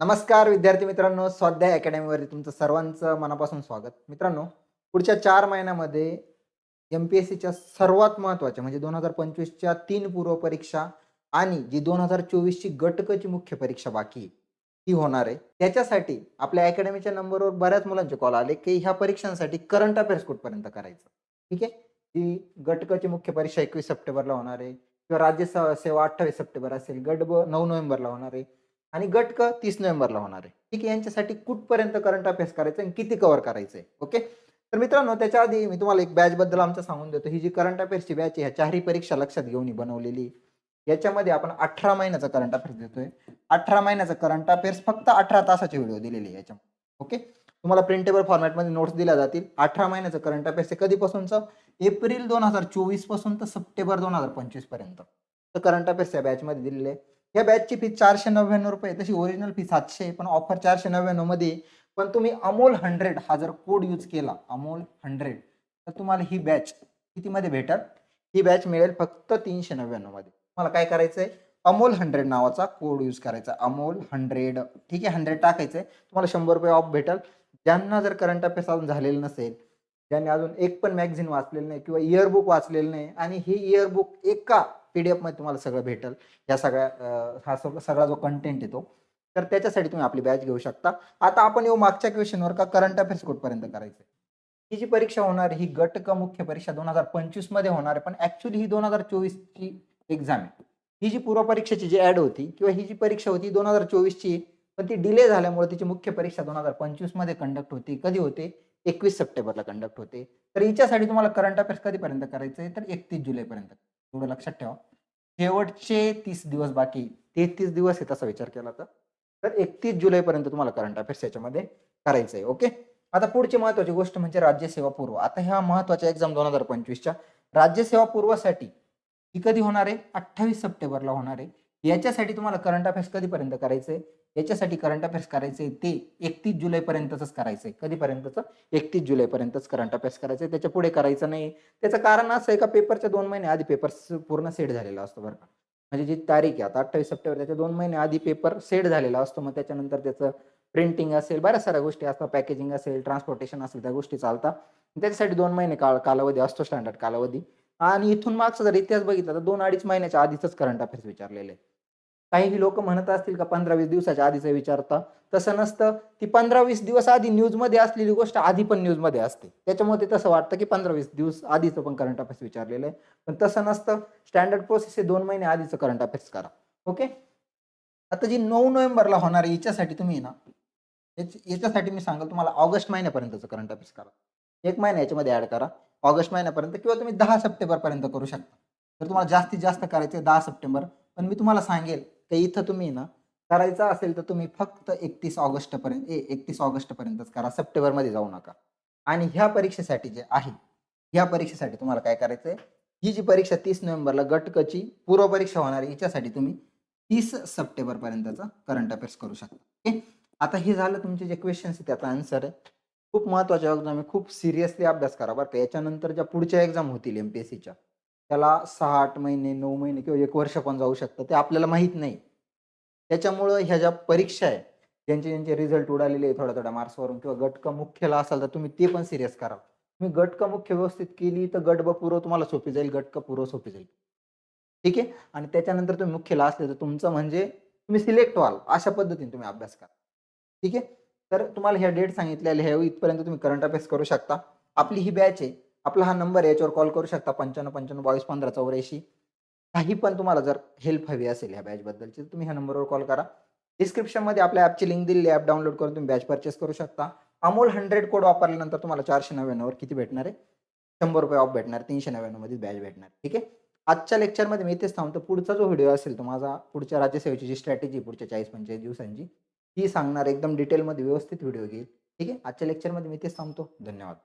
नमस्कार विद्यार्थी मित्रांनो. स्वाध्याय अकॅडमीवरती तुमचं सर्वांचं मनापासून स्वागत. मित्रांनो पुढच्या चार महिन्यामध्ये एम पी एस सीच्या सर्वात महत्त्वाच्या म्हणजे दोन हजार पंचवीसच्या तीन पूर्व परीक्षा आणि जी दोन हजार चोवीसची गटकची मुख्य परीक्षा बाकी आहे, ती होणार आहे. त्याच्यासाठी आपल्या अकॅडमीच्या नंबरवर बऱ्याच मुलांचे कॉल आले की ह्या परीक्षांसाठी करंट अफेअर्स कुठपर्यंत करायचं. ठीक आहे? ती गटकची मुख्य परीक्षा एकवीस सप्टेंबरला होणार आहे. किंवा राज्य सेवा अठ्ठावीस सप्टेंबर असेल गट ब नऊ नोव्हेंबरला होणार आहे. आणि गट क तीस नोव्हेंबरला होणार आहे. ठीक आहे यांच्यासाठी कुठपर्यंत करंट अफेअर्स करायचं आणि किती कव्हर करायचं आहे? ओके तर मित्रांनो त्याच्या आधी मी तुम्हाला एक बॅच बद्दल आमचं सांगून देतो. ही जी करंट अफेअर्सची बॅच आहे ह्या चारही परीक्षा लक्षात घेऊन बनवलेली याच्यामध्ये आपण अठरा महिन्याचा करंट अफेअर्स देतोय. अठरा महिन्याचा करंट अफेअर्स फक्त अठरा तासाचे व्हिडिओ दिलेले आहे याच्यामध्ये. ओके तुम्हाला प्रिंटेबल फॉर्मॅटमध्ये नोट्स दिल्या जातील. अठरा महिन्याचं करंट अफेअर्स आहे कधीपासूनचं? एप्रिल दोन हजार चोवीसपासून तर सप्टेंबर दोन हजार पंचवीसपर्यंत तर करंट अफेअर्स या बॅचमध्ये दिलेले आहे. या बॅचची फी चारशे नव्याण्णव रुपये तशी ओरिजिनल फी सातशे पण ऑफर चारशे नव्याण्णवमध्ये आहे. पण तुम्ही अमोल हंड्रेड हा जर कोड यूज केला अमोल हंड्रेड तर तुम्हाला ही बॅच कितीमध्ये भेटेल? ही बॅच मिळेल फक्त तीनशे नव्याण्णवमध्ये. तुम्हाला काय करायचंय? अमोल हंड्रेड नावाचा कोड यूज करायचा. अमोल हंड्रेड ठीक आहे हंड्रेड टाकायचंय. तुम्हाला शंभर रुपये ऑफ भेटेल. ज्यांना जर करंट अफेअर्स अजून झालेलं नसेल ज्यांनी अजून एक पण मॅगझिन वाचलेलं नाही किंवा इयरबुक वाचलेलं नाही आणि ही इयरबुक एका पी डी एफमध्ये तुम्हाला सगळं भेटेल. या सगळ्या हा सगळं सगळा जो कंटेंट येतो तर त्याच्यासाठी तुम्ही आपली बॅच घेऊ शकता. आता आपण येऊ मागच्या क्वेश्चनवर का करंट अफेअर्स कुठपर्यंत करायचं ही जी परीक्षा होणार ही गट क मुख्य परीक्षा दोन हजार पंचवीसमध्ये होणार आहे. पण ॲक्च्युली ही दोन हजार चोवीसची एक्झाम आहे. ही जी पूर्व परीक्षेची जी ऍड होती किंवा ही जी परीक्षा होती दोन हजार चोवीसची पण ती डिले झाल्यामुळे तिची मुख्य परीक्षा दोन हजार पंचवीसमध्ये कंडक्ट होती. कधी होते? एकवीस सप्टेंबरला कंडक्ट होते. तर हिच्यासाठी तुम्हाला करंट अफेअर्स कधीपर्यंत करायचं आहे तर एकतीस जुलैपर्यंत. एवढं लक्षात ठेवा. शेवटचे तीस दिवस बाकी तेहतीस दिवस आहे तसा विचार केला तर. तर एकतीस जुलैपर्यंत तुम्हाला करंट अफेअर्स याच्यामध्ये करायचं आहे ओके आता पुढची महत्वाची गोष्ट म्हणजे राज्यसेवा पूर्व. आता ह्या महत्त्वाच्या एक्झाम दोन हजार पंचवीसच्या राज्यसेवा पूर्वसाठी ही कधी होणार आहे? अठ्ठावीस सप्टेंबरला होणार आहे. याच्यासाठी तुम्हाला करंट अफेअर्स कधीपर्यंत करायचंय याच्यासाठी करंट अफेअर्स करायचे ते एकतीस जुलैपर्यंतच आहे कधीपर्यंतच? एकतीस जुलैपर्यंतच करंट अफेअर्स करायचं आहे त्याच्या पुढे करायचं नाही. त्याचं कारण असं आहे का पेपरच्या दोन महिने आधी पेपर पूर्ण सेट झालेला असतो बरं का. म्हणजे जी तारीख आहे आता अठ्ठावीस सप्टेंबर त्याच्या दोन महिने आधी पेपर सेट झालेला असतो. मग त्याच्यानंतर त्याचं प्रिंटिंग असेल बऱ्याच साऱ्या गोष्टी असतात. पॅकेजिंग असेल ट्रान्सपोर्टेशन असेल त्या गोष्टी चालतात. त्याच्यासाठी दोन महिने काळ कालावधी असतो स्टँडर्ड कालावधी. आणि इथून मागचा जर इतिहास बघितला तर दोन अडीच महिन्याच्या आधीच करंट अफेअर्स विचारलेले आहे. काही लोक म्हणत असतील का पंधरा वीस दिवसाच्या आधीचं विचारता तसं नसतं. ती पंधरा वीस दिवस आधी न्यूजमध्ये असलेली गोष्ट आधी पण न्यूजमध्ये असते. त्याच्यामुळे तसं वाटतं की पंधरा वीस दिवस आधीचं पण करंट अफेअर्स विचारलेलं आहे. पण तसं नसतं. स्टँडर्ड प्रोसेस हे दोन महिने आधीचं करंट अफेअर्स करा. ओके? आता जी नऊ नोव्हेंबरला होणार आहे याच्यासाठी तुम्ही ना याच्यासाठी मी सांगाल तुम्हाला ऑगस्ट महिन्यापर्यंतचं करंट अफेअर्स करा. एक महिना याच्यामध्ये ऍड करा. ऑगस्ट महिन्यापर्यंत किंवा तुम्ही दहा सप्टेंबरपर्यंत करू शकता. तर तुम्हाला जास्तीत जास्त करायचं दहा सप्टेंबर पण मी तुम्हाला सांगेल तर इथं तुम्ही ना करायचं असेल तर तुम्ही फक्त एकतीस ऑगस्ट पर्यंत ए एकतीस ऑगस्ट पर्यंतच करा. सप्टेंबरमध्ये जाऊ नका. आणि ह्या परीक्षेसाठी जे आहे ह्या परीक्षेसाठी तुम्हाला काय करायचं आहे ही जी परीक्षा तीस नोव्हेंबरला गटकची पूर्व परीक्षा होणार आहे हिच्यासाठी तुम्ही तीस सप्टेंबर पर्यंतचा करंट अफेअर्स करू शकता. ओके? आता हे झालं तुमचे जे क्वेश्चन्स आहेत त्याचा आन्सर आहे. खूप महत्त्वाचे एक्झाम आहे खूप सिरियसली अभ्यास करा बरं का. याच्यानंतर ज्या पुढच्या एक्झाम होतील एम पी एस सीच्या त्याला सहा आठ महिने नऊ महिने किंवा एक वर्ष पण जाऊ शकतं. ते आपल्याला माहीत नाही. त्याच्यामुळं ह्या ज्या परीक्षा आहे ज्यांचे ज्यांचे रिझल्ट उडालेले आहे थोड्या थोड्या मार्क्सवरून किंवा गटक मुख्यला असाल तर तुम्ही ते पण सिरियस करा. तुम्ही गटक मुख्य व्यवस्थित केली तर गट ब पूर्व तुम्हाला सोपी जाईल गटक पूर्व सोपी जाईल. ठीक आहे? आणि त्याच्यानंतर तुम्ही मुख्यला असले तर तुमचं म्हणजे तुम्ही सिलेक्ट व्हाल. अशा पद्धतीने तुम्ही अभ्यास करा. ठीक आहे? तर तुम्हाला ह्या डेट सांगितलेल्या ह्या इथपर्यंत तुम्ही करंट अभ्यास करू शकता. आपली ही बॅच आहे. आपला हा नंबर आहे याच्यावर कॉल करू शकता पंच्याण्णव पंच्याण्णव बावीस पंधरा चौऱ्याऐंशी. काही पण तुम्हाला जर हेल्प हवी असेल ह्या बॅचबद्दलची तुम्ही ह्या नंबरवर कॉल करा. डिस्क्रिप्शनमध्ये आपल्या ॲपची लिंक दिली ॲप डाउनलोड करून तुम्ही बॅच परचेस करू शकता. अमोल हंड्रेड कोड वापरल्यानंतर तुम्हाला चारशे नव्याण्णववर किती भेटणार आहे? शंभर रुपये ऑफ भेटणार तीनशे नव्याण्णवमध्ये बॅच भेटणार ठीक आहे? आजच्या लेक्चरमध्ये मी इथेच थांबतो. पुढचा जो व्हिडिओ असेल तो माझा पुढच्या राज्यसेवेची जी स्ट्रॅटेजी पुढच्या चाळीस पंचेचाळीस दिवसांची ती सांगणार एकदम डिटेलमध्ये व्यवस्थित व्हिडिओ घेईल ठीक आहे? आजच्या लेक्चरमध्ये मी इथेच थांबतो. धन्यवाद.